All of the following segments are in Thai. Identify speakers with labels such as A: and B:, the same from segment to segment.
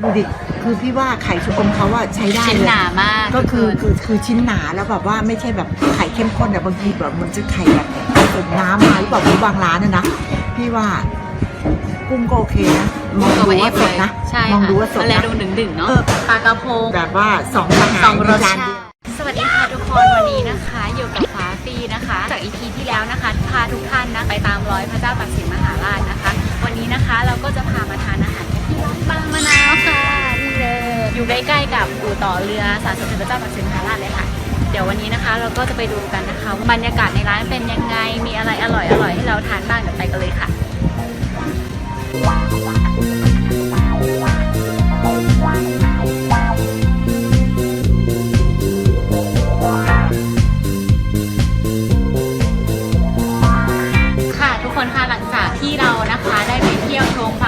A: เนี่ยดูดิคือพี่ว่าไข่ชะอมเขาว่าใช้ได้
B: ชิ้น
A: เลย
B: หนามาก
A: ก็คือ
B: ทุ
A: คือคือชิ้นหนาแล้วแบบว่าไม่ใช่แบบไข่เข้มข้นแต่บางทีแบบมันจะไข่แบบผสมน้ำมาหรือแบบบางร้านนะนะพี่ว่ากุ้งก็โอเคนะมอง
B: ตัว
A: ดู
B: เอ
A: ว่า
B: ฟ
A: ส
B: เล
A: ด
B: ย
A: นะ
B: ใช่
A: มอง
B: ค่ะ
A: ดูว่าสด
B: แล้ว
A: นะ
B: ดูดึงๆเนาะ
A: เออ
B: ปลากระพง
A: แบบว่าสองทหาร
B: สองรส
A: ในจาน
B: ชา
A: เดียว
B: ติสวัสดีค่ะทุกคนวันนี้นะคะ อยู่กับฟ้าฟีนะคะ จากอีพีที่แล้วนะคะพาทุกท่านนะไปตามร้อยพระเจ้าตากสินมหาราชนะคะ วันนี้นะคะเราก็จะพามาทานอาหาร กังมะนาวค่ะนี่เลยอยู่ใกล้ๆกับอู่ต่อเรือสารสมเด็จพระเจ้าตากสินมหาราชเลยค่ะ เดี๋ยววันนี้นะคะ เราก็จะไปดูกันนะคะว่าบรรยากาศในร้านเป็นยังไงมีอะไรอร่อยๆให้เราทานบ้างเดี๋ยวไปกันเลยค่ะค่ะทุกคนค่ะหลังจากที่เรานะคะได้ไปเที่ยวชมผ่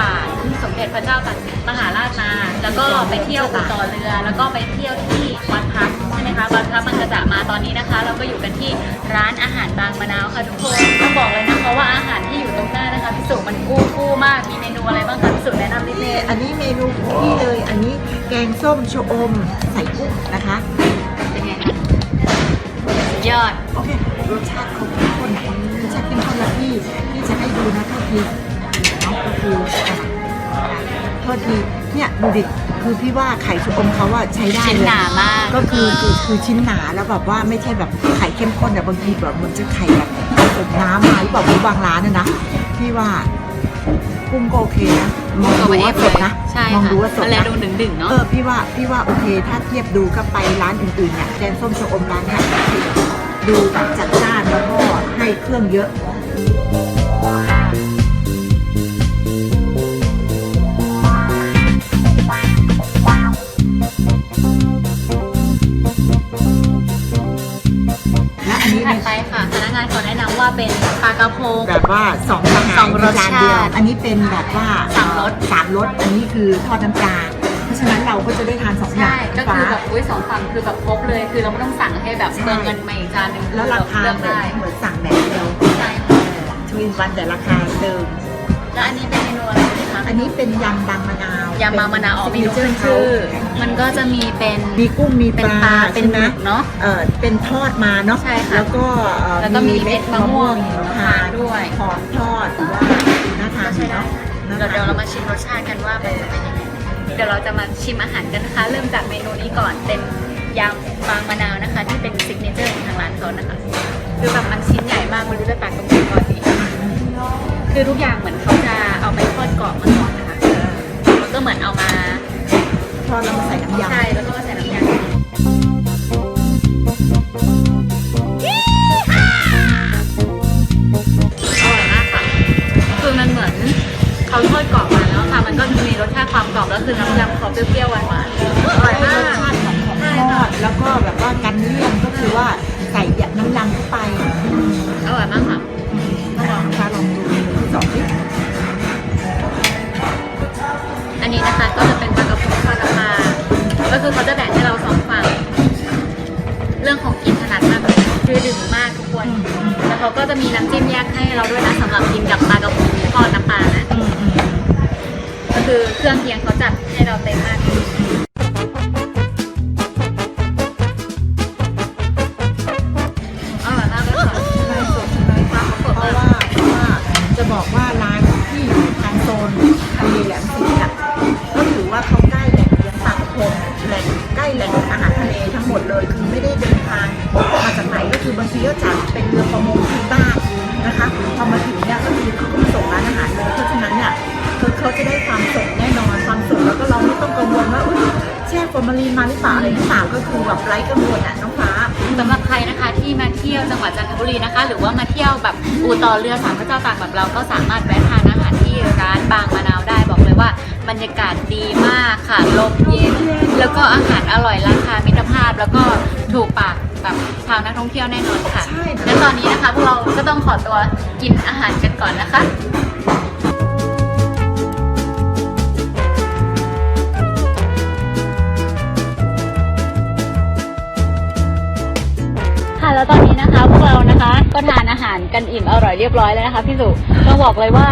B: าม ด็จพระเจ้าตากสินมหาราชมา แล้วก็ไปเที่ยวต่อเรือ แล้วก็ไปเที่ยวที่วัดพักใช่ไหมคะวัดพักมันกระจะมาตอนนี้นะคะ เราก็อยู่กันที่ร้านอาหารบางมะนาวค่ะทุกคนต้องบอกเลยนะคะว่าอาหารที่อยู่ตรงหน้านะคะพี่สุมันกู้กู้มาก มีเมนูอะไรบ้างคะพี่สุแนะนำนิดนึง
A: อันนี้เมนูของพี่เลย อันนี้แกงส้มชะอมใส่กุ้งนะคะ โทษทีเนี่ยดูดิคือพี่ว่าไข่ชะอมเขาว่าใช้ได้
B: ชิ้น
A: เลย
B: หนามาก
A: ก็คือคือคือชิ้นหนาแล้วแบบว่าไม่ใช่แบบไข่เข้มข้นแต่บางทีแบบมันจะไข่แบบผสมน้ำมาหรือแบบบางร้านนะนะพี่ว่ากุ้งก็โอเคนะมอง
B: ตัว
A: ดู
B: เอ
A: ว่า
B: ฟ
A: ส
B: เล
A: ด
B: ย
A: นะ
B: ใช่
A: มอง
B: ค่ะ
A: ดูว่าสด
B: แล้ว
A: นะ
B: ดูดึงๆเนาะ
A: เออพี่ว่าพี่ว่าโอเค ถ้าเทียบดูก็ไปร้านอื่นๆเนี่ยแกงส้มชะอมร้านเนี่ยดูแบบจัดจ้านแล้วก็ให้เครื่องเยอะและ
B: เป็นปลากระพง
A: แบบว่าสองทหาร
B: สองรส
A: ในจานเดียว
B: ชาติ
A: อันนี้เป็นแบบว่า
B: สามรส
A: สามรส อันนี้คือทอดน้ำปลาเพราะฉะนั้นเราก็จะได้ทานสองอย่า
B: ใช่
A: ง
B: ก็คือแบบอุ้ยสองฝั่งคือแบบครบเลย คือเราไม่ต้องสั่งให้แบบ
A: ใช่
B: เติมเงินมาอีกจานหนึง
A: แล้วราคา
B: เลือก
A: เหมือน
B: ได้
A: เหมือนสั่งแบบเดียว
B: ใช่ค่ะ
A: ทวินวันแต่ราคาเดิม
B: แล้วอันนี้เป็นเมนูอะไรดีคะ
A: อันนี้เป็นยำบางมะนาว ยำ
B: มามะนาวอ๋อเมนู
A: ซิ
B: ขึ้
A: ก
B: น
A: เจ
B: ชื่อ
A: เขา
B: มันก็จะมีเป็น
A: มีกุ้งมี
B: เป็น
A: ป
B: ป
A: ลา
B: ลาเป็นหมึก
A: ใช่ไเนาะเออเป็นทอดมาเนาะ
B: ใช่ค่ะ
A: แล้วก็เอ่อ
B: แล้วก็มีเม็ดมะม่วงหิมพานต์ด้วย
A: หอมทอดหรือว่าน่าทานดีเนาะน่
B: เดี๋ยว
A: ทน
B: เดี๋ยวเรามาชิมรสชาติกันว่ามันจะเป็นยังไงเดี๋ยวเราจะมาชิมอาหารกันนะคะ เริ่มจากเมนูนี้ก่อนเป็นยำบางมะนาวนะคะ ที่เป็นซิกเนเจอร์ของทางร้านเขานะคะคือแบบมันชิ้นใหญ่มากไม่รู้จะตักตรงไหนก่อนดีคือทุกอย่างเหมือนเขาจะเอาไปทอดกรอบมาก่อน มือนเอามา
A: ทอดแล้วมาใส่น้ำยำ
B: ใช่แล้วก็มาใส่น้ำยำอร่อยมากค่ะคือมันเหมือนเขาทอดกรอบมาแล้วค่ะ มันก็มีรสชาติความกรอบแล้วคือน้ำยำเขาเปรี้ยวๆหวานๆอร่อย
A: ให้
B: มาร
A: ส
B: ก
A: ชาติของของทอดแล้วก็แบบว่ากันเลี่ยนก็คือว่าใส่น้ำยำเข้าไป เขา
B: ก็จะมีน้ำจิ้มแยกให้เราด้วยนะสำหรับกินกับปลากระพงทอดน้ำปลานะ
A: อืมอืม
B: ก็คือเครื่องเคียงเขาจัดให้เราเต็มมากอร่อยมากเลยค่ะ
A: ใช่สดใช่ไหม
B: ปลาเขาสด
A: เพ
B: มา
A: ราะ
B: ก
A: ว่าเพราะว่าจะบอกว่าร้านที่อยู่ทางโซนทะเลแหลมสิงห์อะก็ถือว่าเขาใกล้แหล่งเลี้ยงปลากระพงแหล่งใกล้แหล่งอา หมดเลยคือไม่ได้เดินทางมาจากไหนก็คือบางทีก็จากเป็นเรือประมงที่บ้านนะคะพอมาถึงเนี่ยก็คือเขาก็มาส่งร้านอาหารเลยเพราะฉะนั้นเนี่ยคือเขาจะได้ความสดแน่นอนความสดแล้วก็เราไม่ต้องกังวลว่าอุ๊ยแช่ฟอร์มาลีนมาหรือเปล่าอะไรหรือเปล่าก็คือแบบไร้กังวลอะน้องฟ้า
B: สำหรับใครนะคะที่มาเที่ยวจังหวัดจันทบุรีนะคะ หรือว่ามาเที่ยวแบบอู่ต่อเรือสามพระเจ้าตากแบบเราก็สามารถแวะทานอาหารที่ร้านบางมะนาวได้บ เลยว่าบรรยากาศดีมากค่ะลมเย็น แล้วก็อาหารอร่อยราคามิตรภาพ แล้วก็ถูกปากแบบชาวนักท่องเที่ยวแน่นอนค่ะ
A: ใช่ค่ะ
B: และตอนนี้นะคะพวกเราก็ต้องขอตัวกินอาหารกันก่อนนะคะค่ะแล้วตอนนี้นะคะพวกเรานะคะก็ทานอาหารกันอิ่มอร่อยเรียบร้อยแล้วนะคะพี่สุต้องบอกเลยว่า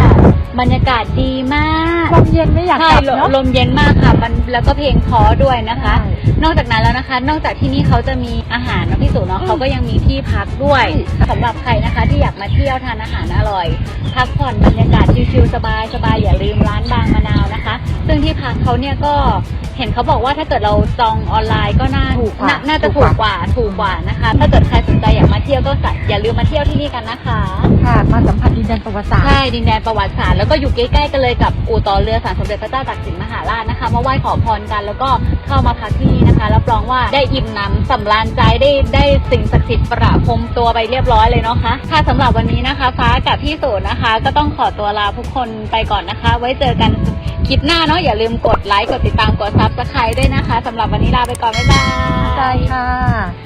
B: บรรยากาศดีมาก
C: ลมเย็นไม่อยาก
B: ใช่
C: กลับ
B: ลม
C: เนาะ
B: ลมเย็นมากค่ะ มันแล้วก็เพลงเพอด้วยนะคะ
C: ใช่
B: นอกจากนั้นแล้วนะคะ นอกจากที่นี่เขาจะมีอาหารเนอะพี่สุเนาะ
C: อืม
B: เขาก็ยังมีที่พักด้วยสำหรับใครนะคะ ที่อยากมาเที่ยวทานอาหารอร่อย พักผ่อนบรรยากาศชิลๆสบายๆอย่าลืมร้านบางมะนาวนะคะ ซึ่งที่พักเขาเนี่ยก็เห็นเขาบอกว่าถ้าเกิดเราจองออนไลน์ก็น่า
C: ถูกกว่า
B: น่าน่าจะ
C: ถู
B: ถู
C: ก
B: ก
C: ก
B: ก
C: ว่า
B: ว่าถูกกว่านะคะ ถ้าเกิดใครสนใจอยากมาเที่ยวก็อย่าลืมมาเที่ยวที่นี่กันนะคะ
C: ค่ะมาสัมผัสดินแดนประวัติศาสตร์
B: ใช่ดินแดนประวัติศาสตร์แล้วก็อยู่ใกล้ๆกันเลยกับอู่ต่อเรือสารสมเด็จพระเจ้าตากสินมหาราชนะคะ มาไหว้ขอพรกันแล้วก็เข้ามาพักที่นี่นะคะรับรองว่าได้อิ่มหนำสำราญใจได้ได้สิ่งศักดิ์สิทธิ์ประพรมตัวไปเรียบร้อยเลยเนาะคะค่ะสำหรับวันนี้นะคะ ฟ้ากับพี่โสนะคะ ก็ต้องขอตัวลาทุกคนไปก่อนนะคะ ไว้เจอกันคลิปหน้าเนาะอย่าลืมกดไลค์กดติดตามกดซับสไครต์ด้วยนะคะสำหรับวันนี้ลาไปก่อนบ๊ายบาย
C: ใช่ค่ะ